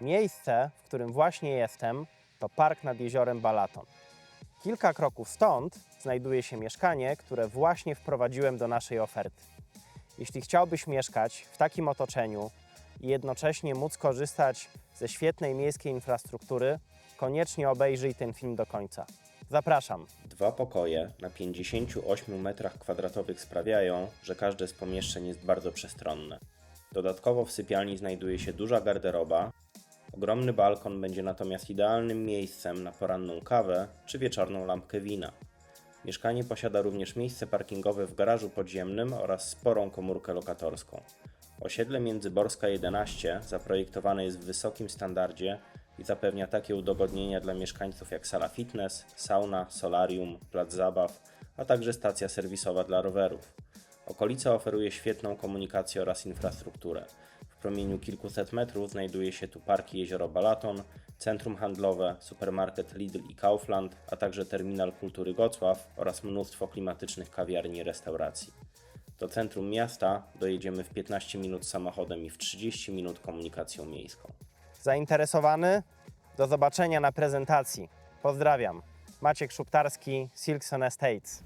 Miejsce, w którym właśnie jestem, to park nad jeziorem Balaton. Kilka kroków stąd znajduje się mieszkanie, które właśnie wprowadziłem do naszej oferty. Jeśli chciałbyś mieszkać w takim otoczeniu i jednocześnie móc korzystać ze świetnej miejskiej infrastruktury, koniecznie obejrzyj ten film do końca. Zapraszam. Dwa pokoje na 58 metrach kwadratowych sprawiają, że każde z pomieszczeń jest bardzo przestronne. Dodatkowo w sypialni znajduje się duża garderoba. Ogromny balkon będzie natomiast idealnym miejscem na poranną kawę czy wieczorną lampkę wina. Mieszkanie posiada również miejsce parkingowe w garażu podziemnym oraz sporą komórkę lokatorską. Osiedle Międzyborska 11 zaprojektowane jest w wysokim standardzie i zapewnia takie udogodnienia dla mieszkańców jak sala fitness, sauna, solarium, plac zabaw, a także stacja serwisowa dla rowerów. Okolica oferuje świetną komunikację oraz infrastrukturę. Promieniu kilkuset metrów znajduje się tu parki Jezioro Balaton, centrum handlowe, supermarket Lidl i Kaufland, a także terminal kultury Gocław oraz mnóstwo klimatycznych kawiarni i restauracji. Do centrum miasta dojedziemy w 15 minut samochodem i w 30 minut komunikacją miejską. Zainteresowany? Do zobaczenia na prezentacji. Pozdrawiam. Maciek Szuptarski, Silkson Estates.